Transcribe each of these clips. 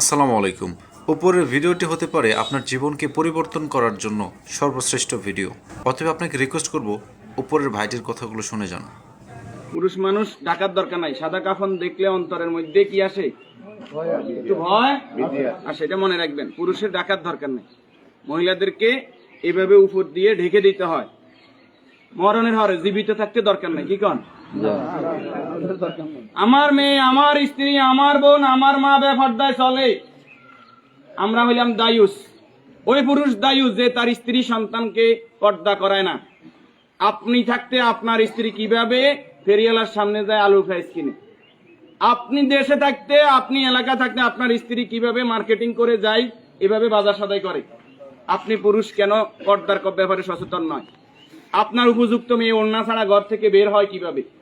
আসসালামু আলাইকুম। উপরের ভিডিওটি হতে পারে আপনার জীবনকে পরিবর্তন করার জন্য সর্বশ্রেষ্ঠ ভিডিও। অতএব আপনাকে রিকোয়েস্ট করব উপরের ভাইটির কথাগুলো শুনে যান পুরুষ মানুষ ডাকার দরকার নাই। সাদা কাফন দেখলে অন্তরের মধ্যে কি আসে? একটু ভয়। আর সেটা মনে রাখবেন, পুরুষের ডাকার দরকার নেই। মহিলাদেরকে এভাবে উপর দিয়ে ঢেকে দিতে হয়। মরণের হরে জীবিত থাকতে দরকার নাই, কি কন? আমার মেয়ে, আমার স্ত্রী, আমার বোন, আমার মা বেফর্দায় চলে। আমরা হইলাম দায়ুস। ওই পুরুষ দায়ুস যে তার স্ত্রী সন্তানকে পর্দা করায় না। আপনি থাকতে আপনার স্ত্রী কীভাবে? ফেরিয়ালার সামনে যায় আলু ফ্রাইস কিনে। আপনি দেশে থাকতে, আপনি এলাকা থাকতে আপনার স্ত্রী কীভাবে মার্কেটিং করে যায়, এভাবে বাজার সদাই করে। আপনি পুরুষ কেন? পর্দার ব্যাপারে সচেতন নয়। আপনার উপযুক্ত মেয়ে ওড়না ছাড়া ঘর থেকে বের হয় কীভাবে?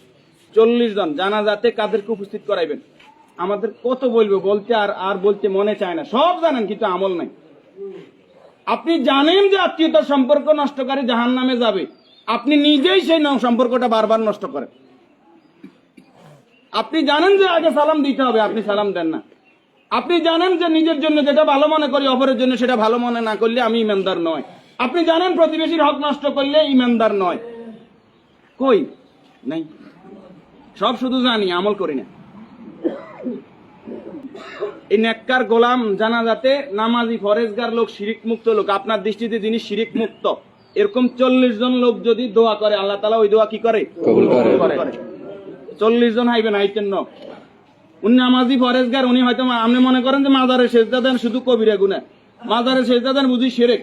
চল্লিশ জন জানাজাতে কাদেরকে উপস্থিত করাইবেন। আমাদের কত বলব, বলতে আর আর বলতে মনে চায় না। সব জানেন, কিন্তু আমল নাই। আপনি জানেন যে আত্মীয়তার সম্পর্ক নষ্টকারী জাহান নামে যাবে। আপনি নিজেই সেই সম্পর্কটা বারবার নষ্ট করেন। আপনি জানেন যে আগে সালাম দিতে হবে, আপনি সালাম দেন না। আপনি জানেন যে নিজের জন্য যেটা ভালো মনে করি, অপরের জন্য সেটা ভালো মনে না করলে আমি ইমানদার নয়। আপনি জানেন প্রতিবেশীর হক নষ্ট করলে ইমানদার নয়। কই? নাই। সব শুধু জানি আমল করি না। এই নেককার গোলাম জানা যাতে নামাজি ফরেজগার লোক শিরিক মুক্ত লোক আপনার দৃষ্টিতে যিনি শিরিক মুক্ত এরকম চল্লিশ জন লোক যদি দোয়া করে আল্লাহ তালা ওই দোয়া কি করে? চল্লিশ জন হাইবেন আইতেন ন উনি নামাজি ফরেজগার উনি হয়তো আপনি মনে করেন যে মাজারে সেজদা দেন শুধু কবিরা গুনা মাজারে সেজদা দেন বুঝি সেরেক।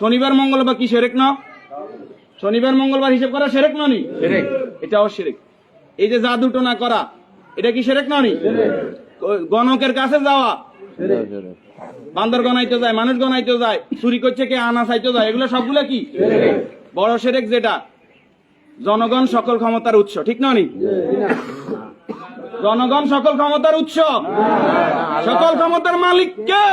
শনিবার মঙ্গলবার কি সেরেক না? শনিবার মঙ্গলবার হিসেব করা সেরেক ননি সেরেক। এটাও সেরেক। এই যে জাদু টোনা করা, এটা কি সেরেক ননি গণকের কাছে যাওয়া। বান্দর গনাইতে যায়, মানুষ গনাইতে যায়, চুরি করছে কে, আনা চাইতে যায়, এগুলো সবগুলো কি? বড় সেরেক যেটা। জনগণ সকল ক্ষমতার উৎস, ঠিক ননি জনগণ সকল ক্ষমতার উৎস। সকল ক্ষমতার মালিক কে?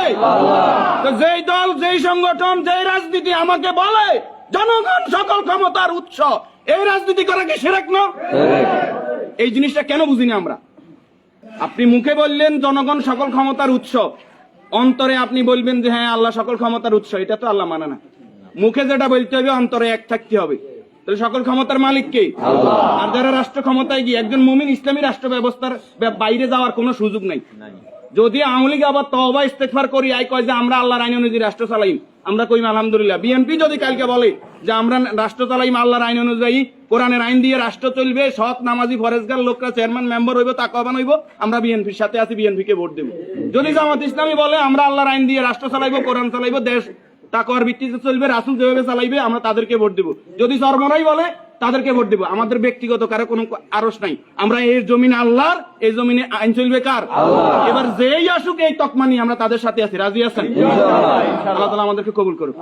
যেই দল, যেই সংগঠন, যেই রাজনীতি আমাকে বলে, জনগণ সকল ক্ষমতার উৎস। এই রাজনীতি করা কি সেরেক না? এই জিনিসটা কেন বুঝিনি আমরা? আপনি মুখে বললেন জনগণ সকল ক্ষমতার উৎস। অন্তরে আপনি বলবেন যে হ্যাঁ আল্লাহ সকল ক্ষমতার উৎস এটা তো আল্লাহ মানে না। মুখে যেটা বলতে হবে অন্তরে এক থাকতে হবে। তাহলে সকল ক্ষমতার মালিক কে? আর যারা রাষ্ট্র ক্ষমতায় গিয়ে একজন মুমিন ইসলামী রাষ্ট্র ব্যবস্থার বাইরে যাওয়ার কোনো সুযোগ নাই। যদি আওয়ামী লীগ আবার তবা ইস্তেকফার করি, আই কয় যে আমরা আল্লাহর আইন অনুযায়ী রাষ্ট্র চালাইম। আমরা কইম, আলহামদুলিল্লাহ। বিএনপি যদি কালকে বলে যে আমরা রাষ্ট্র চালাইম, আল্লাহর আইন অনুযায়ী কোরআনের আইন দিয়ে রাষ্ট্র চলবে, সৎ, নামাজি, ফরেজগার লোকরা চেয়ারম্যান, মেম্বার হইব তাকবান হইব আমরা বিএনপির সাথে আছি বিএনপি কে ভোট দেব। যদি জামাত ইসলামী বলে আমরা আল্লাহর আইন দিয়ে রাষ্ট্র চালাইবো, কোরআন চালাইবো, দেশ তাকওয়ার ভিত্তিতে চলবে, রাসুল যেভাবে চালাইবে, আমরা তাদেরকে ভোট দেব। যদি সর্বনাই বলে তাদেরকে ভোট দিব। আমাদের ব্যক্তিগত কারও কোনো আরস নাই। আমরা এই জমিন আল্লাহর এই জমিনে আইন চলবে কার? এবার যেই আসুক এই তকমানি আমরা তাদের সাথে আছি। রাজি আছেন? আল্লাহ তালা আমাদেরকে কবুল করুক।